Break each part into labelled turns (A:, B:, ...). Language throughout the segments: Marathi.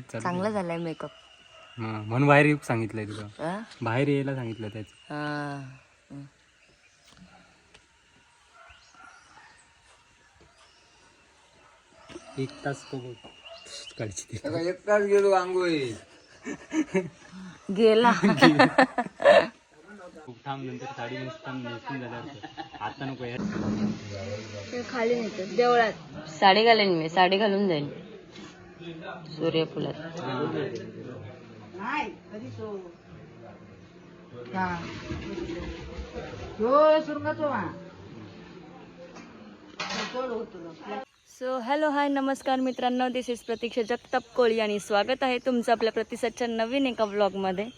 A: चालू
B: चांगला झालाय मेकअप
A: हा म्हणून बाहेर येऊ सांगितलंय तुला. बाहेर यायला सांगितलं त्याचं. एक तास बघू. ते
C: एकटाच गेलो आंघोळी.
B: गेला.
A: खूप थांब नंतर साडी नेसताना नेसून झाल्यावर आता नको यार
B: खाली नेतो. देवळात. साडी घालेन मी. साडी घालून जाईन. सूर्यफुलात. सो हॅलो हाय नमस्कार मित्रांनो. दिस इज प्रतीक्षा जगताप कोळी आणि स्वागत आहे तुमचं आपल्या प्रतिसादच्या नवीन एका व्लॉगमध्ये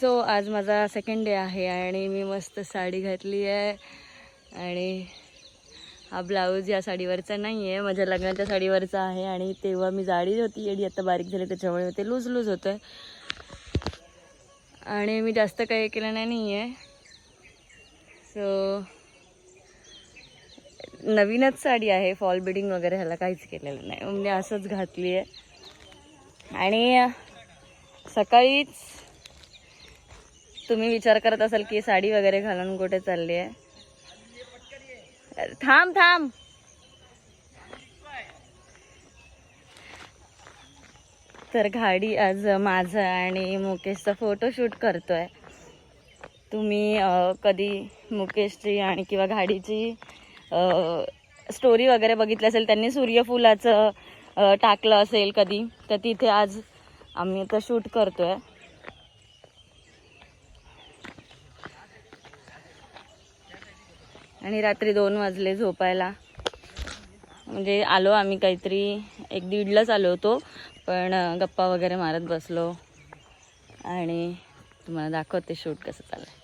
B: सो आज माझा सेकंड डे आहे आणि मी मस्त साडी घातली आहे आणि हा ब्लाऊज या साडीवरचा नाही आहे माझ्या लग्नाच्या साडीवरचा आहे आणि तेव्हा मी जाडी होती एडी आता बारीक झाली त्याच्यामुळे ते लूज लूज होतं आहे आणि मी जास्त काही केलं नाही नाही आहे सो नवीनच साडी आहे फॉल बिडिंग वगैरे ह्याला काहीच केलेलं नाही. मी असंच घातली आहे आणि सकाळीच तुम्ही विचार करत असाल की साडी वगैरे घालून कुठे चालली आहे थांब थांब. तर गाडी आज माझं आणि मुकेशचा फोटोशूट करतोय. तुम्ही कधी मुकेशची आणि किंवा गाडीची स्टोरी वगैरे बघितली असेल त्यांनी सूर्यफुलाचं टाकलं असेल कधी तर तिथे आज आम्ही तर शूट करतोय. आणि रात्री दोन वाजले झोपायला. म्हणजे आलो आम्ही काहीतरी एक दीडलाच आलो होतो पण गप्पा वगैरे मारत बसलो. आणि तुम्हाला दाखवते शूट कसं चाललंय.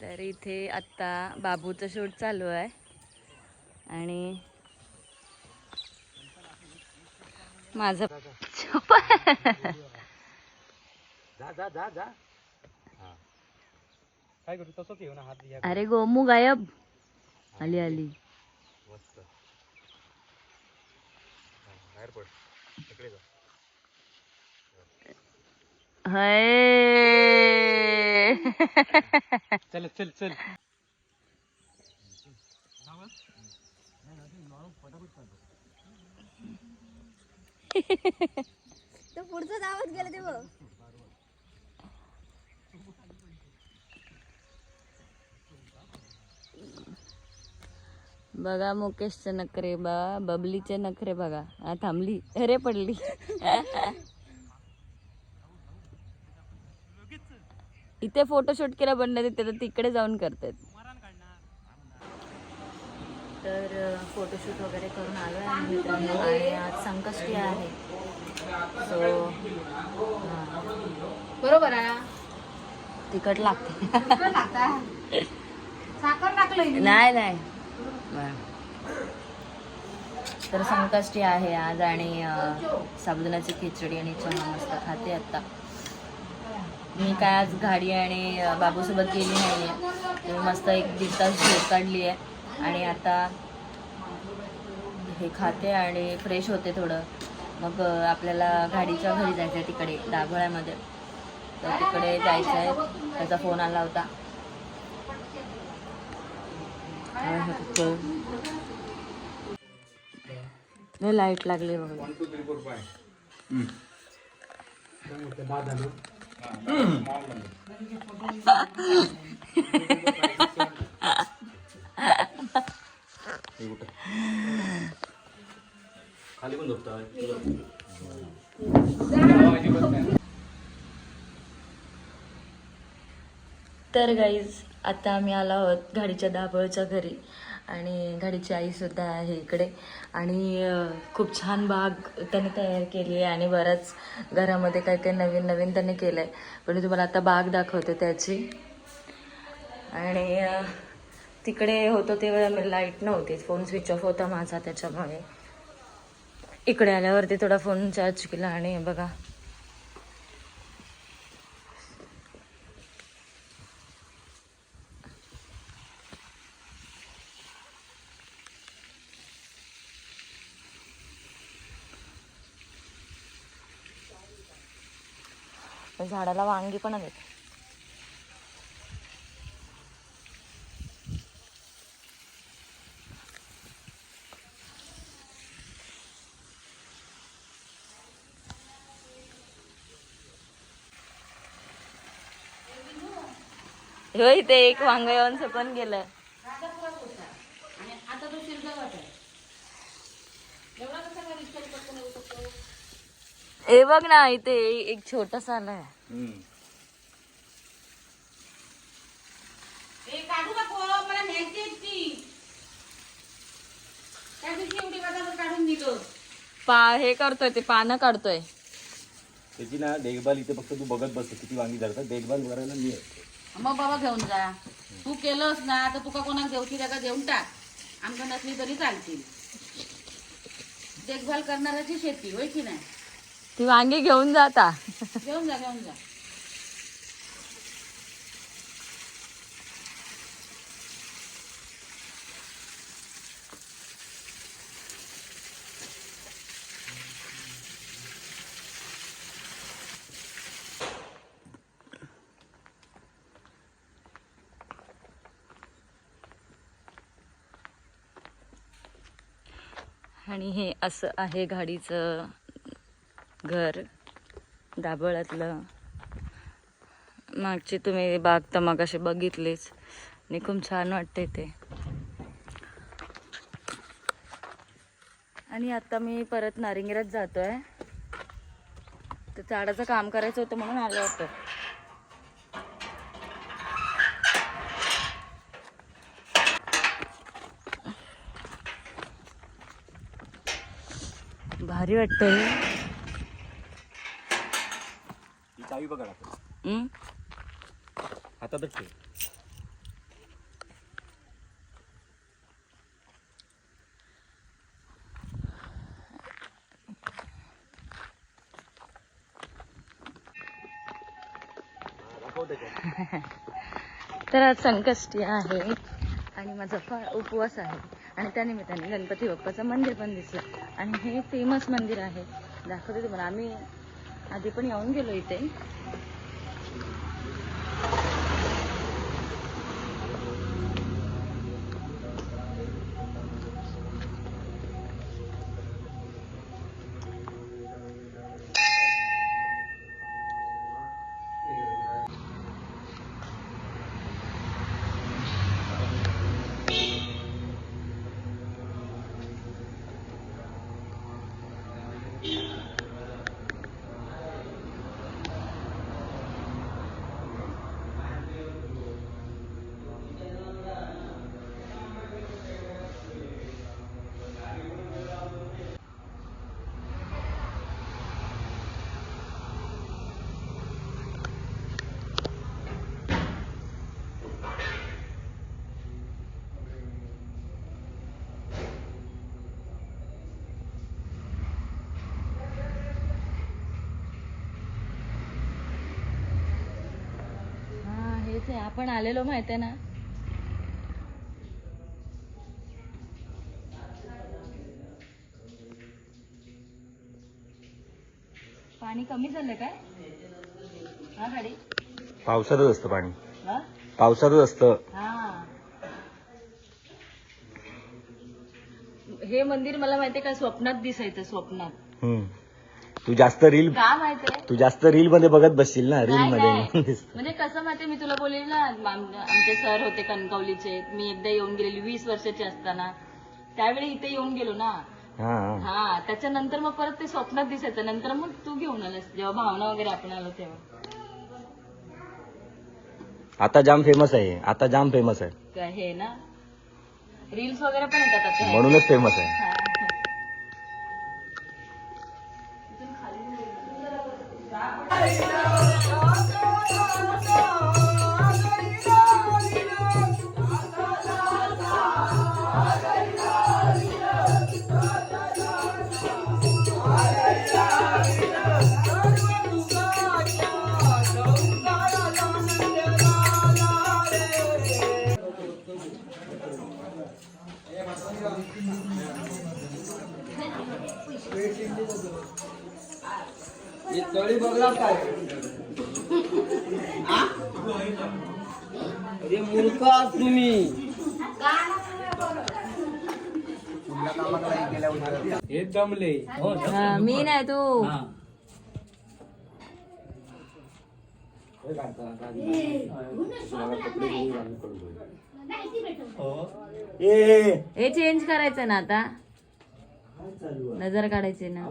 B: तर इथे आत्ता बाबूचं शूट चालू आहे. आणि माझं
A: जा जा जा जा काय करू तसंच ना हात
B: अरे गोमू गायब. आली आली.
A: मस्त बाहेर पड जा
B: हय.
A: चल चल चल
B: बघा मुकेशचे नखरे बा बबलीचे नखरे बघा. हा थांबली. अरे पडली. इथे फोटोशूट केला नाही तिथे तर तिकडे जाऊन करतात. तर फोटोशूट वगैरे करून आलो आहे मित्रांनो. आणि आज संकष्टी आहे. सो
D: बरोबर आहे
B: तिकट लागते
D: साखर टाकलं
B: नाही नाही. तर संकष्टी आहे आज आणि अं, साबुदाण्याची खिचडी आणि चहा मस्त खाते आत्ता मी काय आज गाडी आणि बाबूसोबत गेली नाही आहे मी मस्त एक दीड तास झोप काढली आहे. आणि आता हे खाते आणि फ्रेश होते थोडं. मग आपल्याला गाडीच्या घरी जायचं आहे तिकडे दाभोळ्यामध्ये. तर तिकडे जायचं आहे. त्याचा फोन आला होता. लाइट लागली बघा.
A: खाली पण झोपता
B: तर गाईज आता आम्ही आलो आहोत गाडीच्या दाभोळच्या घरी. आणि गाडीची आईसुद्धा आहे इकडे. आणि खूप छान बाग त्याने तयार केली आहे आणि बऱ्याच घरामध्ये काही काही नवीन नवीन त्याने केलं आहे पण तुम्हाला आता बाग दाखवते त्याची. आणि तिकडे होतो तेव्हा लाइट नव्हती. फोन स्विच ऑफ होता माझा त्याच्यामुळे. इकडे आल्यावरती थोडा फोन चार्ज केला आणि बघा. झाडाला वांगी पण आलेत. हो इथे एक वांग येऊन पण गेलं. हे बघ ना इथे एक छोटासा आलाय पा हे करतोय ते पानं काढतोय.
D: त्याची ना देखभाल इथे फक्त तू बघत बस किती वांगी धरतात देखभाल करायला मी आहे.
C: मग बाबा घेऊन जा. तू केलंस ना तर तुका कोणाक देवची जागा देऊन टाक. आमका नसली तरी चालतील. देखभाल करणाऱ्याची शेती होय की नाही?
B: ती वांगी घेऊन जाता
C: घेऊन जा घेऊन जा.
B: आणि हे असं आहे गाडीचं घर. दाभळातलं मागची तुम्ही बाग तर मग असे बघितलेच. आणि खूप छान वाटते ते. आणि आता मी परत नारिंगिरात आहे तर झाडाचं काम करायचं होतं म्हणून आलं होतं. भारी वाटतंय.
D: चावी बघा आता? हातातच ठेव.
B: तर आज संकष्टी आहे आणि माझा फा उपवास आहे. आणि त्यानिमित्ताने गणपती बाप्पाचं मंदिर पण दिसलं. आणि हे फेमस मंदिर आहे. दाखवते तुम्हाला. आम्ही आधी पण येऊन गेलो इथे हा हेच आहे आपण आलेलो माहिती आहे ना? पाणी कमी झालं काय? हा गाडी?
D: पावसातच असतं पाणी.
B: हा?
D: पावसातच असतं.
B: हा. हे मंदिर मला माहितीये का? स्वप्नात दिसायचं स्वप्नात.
D: हम्म. तू जास्त रील
B: का माहितीये
D: तू जास्त रील मध्ये बघत बसशील ना रील
B: नाही,
D: मध्ये.
B: नाही. म्हणजे कसं माहितीये मी तुला बोललेलं ना आम- आमचे सर होते कणकवलीचे. मी एकदा येऊन गेलेली वीस वर्षाची असताना. त्यावेळी इथे येऊन गेलो ना.
D: हा. हा.
B: हा त्याच्यानंतर मग परत ते स्वप्नात दिसायचं. नंतर मग तू घेऊन आलास जेव्हा भावना वगैरे आपण आलो तेव्हा.
D: आता जाम फेमस आहे. आता जाम फेमस आहे.
B: काय हे ना. रील्स वगैरे पण येतात आता.
D: म्हणूनच फेमस आहे.
B: हा.
A: हे दमले
B: हा, मी नाही तू.
D: ए
B: हे चेंज करायचं ना आता. नजर काढायची ना.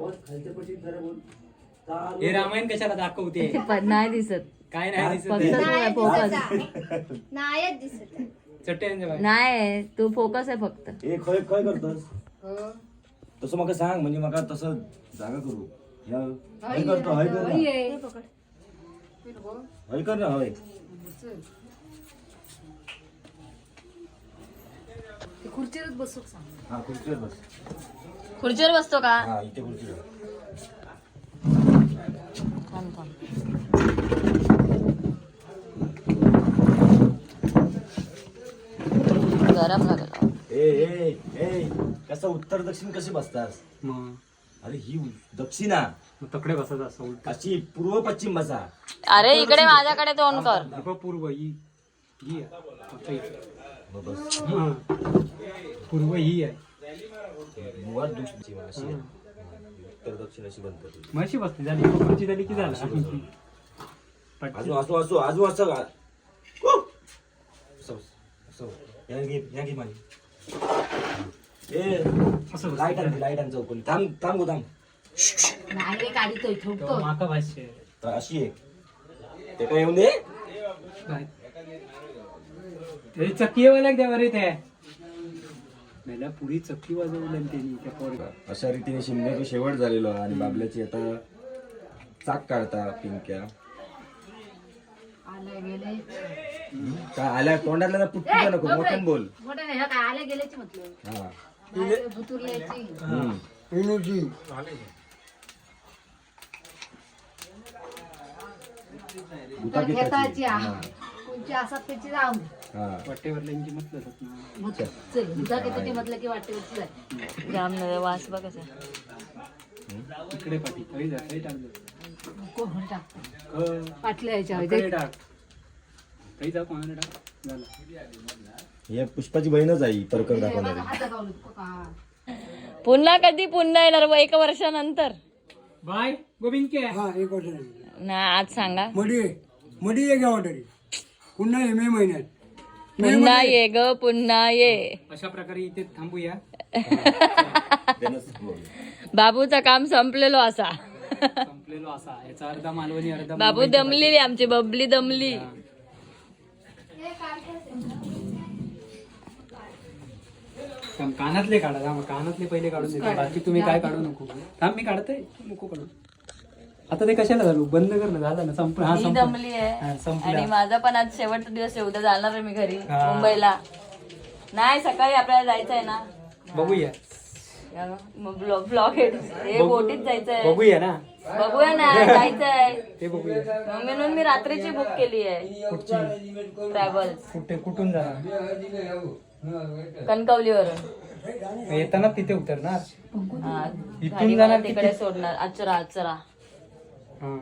A: हे रामायण कशाला दाखवते?
B: नाही दिसत.
A: काय नाही दिसत
B: फक्त
A: आहे.
B: तू फोकस
E: दिसत
A: बाहेर.
B: नाही तू फोकस आहे फक्त.
D: खय खय करतस? तसं मका सांग म्हणजे मका तसं जागा करू. हय करतो हय कर ना. हय. कर ना हय. हा खुर्चीवर बस.
B: खुर्चीवर बसतो का?
D: हा इथे खुर्चीवर.
B: थांब थांब. गरम लागला
D: ए ए ए कसं उत्तर दक्षिण कशी बसतास?
A: मग?
D: अरे ही दक्षिणा.
A: मग तकडे बसत असं उलट.
D: अशी पूर्व पश्चिम बसा.
B: अरे इकडे माझ्याकडे तोंड कर.
A: नको पूर्व ही. ही आहे.
D: मग बस.
A: हा. पूर्व ही आहे.
D: मुळात दक्षिण अशी आहे. उत्तर दक्षिण अशी बनतात
A: मशी बसते झाली. खुर्ची झाली की झाला? पटकन.
D: आजू आजू आजू आजू असं का? ओ! असं, असं. या घे माझी ए
A: असं
D: लाइट लाइट आण चौकोनी. थांब थांब गो थांब.
A: तो माका भाष्य आहे.
D: तर अशी आहे ते काय येऊन दे.
A: चक्की वाला द्या बरे ते मला पुरी चक्की वाजवली त्यांनी त्या पोरगा
D: अशा रीतीने शिमग्याचा शेवट झालेलो आहे आणि बाबल्याची आता चाक काढता पिंक्या. हम्म, काय आल्या पुटका नको? मोठ्यान बोल.
E: आले गेल्याची म्हटलं?
D: हा.
E: बुतुरल्याची
D: हम्म. भूतापिताची. हा.
E: कोणची असतात त्याची जाऊ
D: हा.
A: वाटेवरल्यांची म्हटलं होतं ना
E: भूत चल भूतापिताची म्हटलं की वाटेवरची जाय.
B: जाम नव्हे, वास बघ कसा
A: इकडे पाठी काही जा काही टाक जा.
E: कोण टाकतो?
A: अ,
E: पाटल्या
A: टाक. काही जा कोणाला टाक झालं.
D: हे पुष्पाची बहीणच आहे ही परकर दाखवणारी.
B: पुन्हा कधी पुन्हा येणार व एक वर्षानंतर?
A: बाय गोविंद के
B: ना आज सांगा.
F: मडी मडी ये घ्या ऑर्डर पुन्हा मे महिन्यात.
B: पुन्हा ये ग पुन्हा ये.
A: अशा प्रकारे इथे थांबूया.
B: बाबूचं काम संपलेलो असा.
A: संपलेलो असा. याचा अर्धा मालवणी अर्धा
B: बाबू दमलेली आमची बबली दमली.
A: थांब, कानातले काढा थांब, कानातले पहिले काढून देतो. बाकी तुम्ही काय काढू नको. थांब मी काढतोय नको काढू. आता ते कशाला झालो? बंद कर ना झालं ना हा
B: मी
A: संपला.
B: दमली
A: हा,
B: आहे
A: संपला.
B: आणि माझा पण आज शेवटचा दिवस आहे उद्या जाणार आहे मी घरी
A: हा.
B: मुंबईला. नाही सकाळी आपल्याला जायचं आहे ना.
A: बघूया.
B: ब्लॉग ब्लॉग हे बोटीत जायचंय.
A: बघूया ना.
B: बघूया ना
A: ते बघूया.
B: मग म्हणून मी रात्रीची बुक केली आहे.
A: कुठची?
B: ट्रॅव्हल्स
A: कुठे कुठून जाणार?
B: कणकवलीवरून.
A: येताना तिथे उतरणार.
B: हा,
A: इथून
B: गाडी
A: जाणार
B: तिकडे सोडणार. अचरा अचरा
A: हा.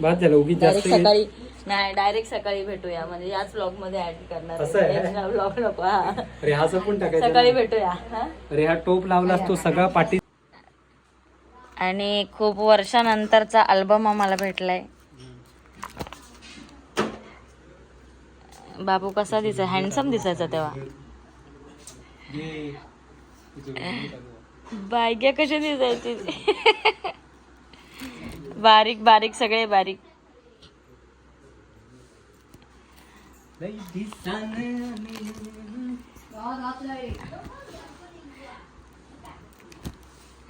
A: बाद झालं उगीच जास्त
B: डायरेक्ट सकाळी नाही डायरेक्ट सकाळी भेटूया. म्हणजे याच ब्लॉगमध्ये ऍड करणार
A: असं आहे?
B: ब्लॉग नको हा.
A: रेहाचं पण टाकायचं
B: सकाळी भेटूया हा.
A: रेहा टोप लावलास तो सगळा पाठी
B: आणि खूप वर्षानंतरचा अल्बम आम्हाला भेटलाय. बाबू कसा दिसाय हँडसम दिसायचा तेव्हा. बायक्या कशी दिसायची? बारीक बारीक सगळे बारीक.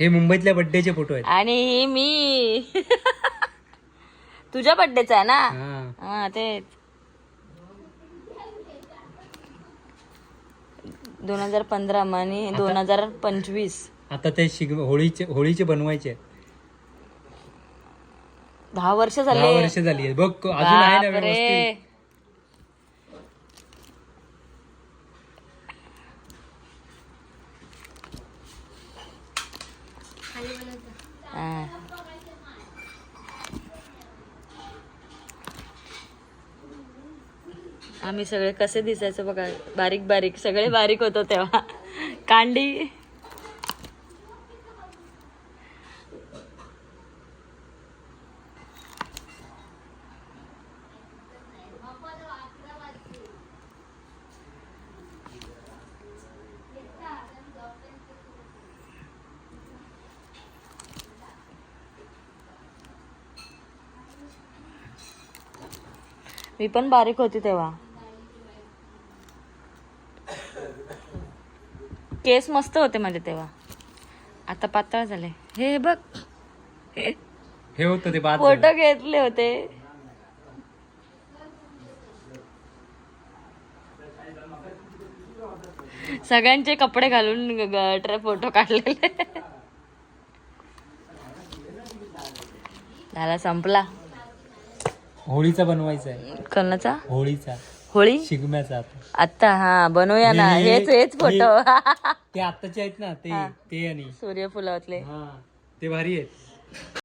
A: हे मुंबईतल्या बड्डेचे फोटो आहेत.
B: आणि ही मी. तुझ्या बड्डेचा आहे ना?
A: हा.
B: हा तेच. दोन हजार पंधरा आणि दोन हजार पंचवीस
A: आता ते शिग होळीचे होळीचे बनवायचे.
B: दहा वर्ष
A: दहा
B: झाले
A: वर्ष झाली आहेत. बघ अजून आहे ना
B: बापरे.
A: व्यवस्थित
B: हा. आम्ही सगळे कसे दिसायचो बघा. बारीक बारीक. सगळे बारीक होतो तेव्हा. कांडी. मी पण बारीक होती तेव्हा. केस मस्त होते माझे तेव्हा. आता पातळ झाले. हे बघ.
A: हे होतं ते बाद
B: फोटो घेतले होते. सगळ्यांचे कपडे घालून फोटो काढलेले. झाला संपला.
A: होळीचा बनवायचा आहे.
B: कोणाचा?
A: होळीचा.
B: होळी?
A: शिगम्याचा आता.
B: आता हा बनवूया ना. हेच हेच फोटो
A: ते आत्ताचे आहेत ना ते ते आणि
B: सूर्यफुलातले.
A: हा ते भारी आहेत.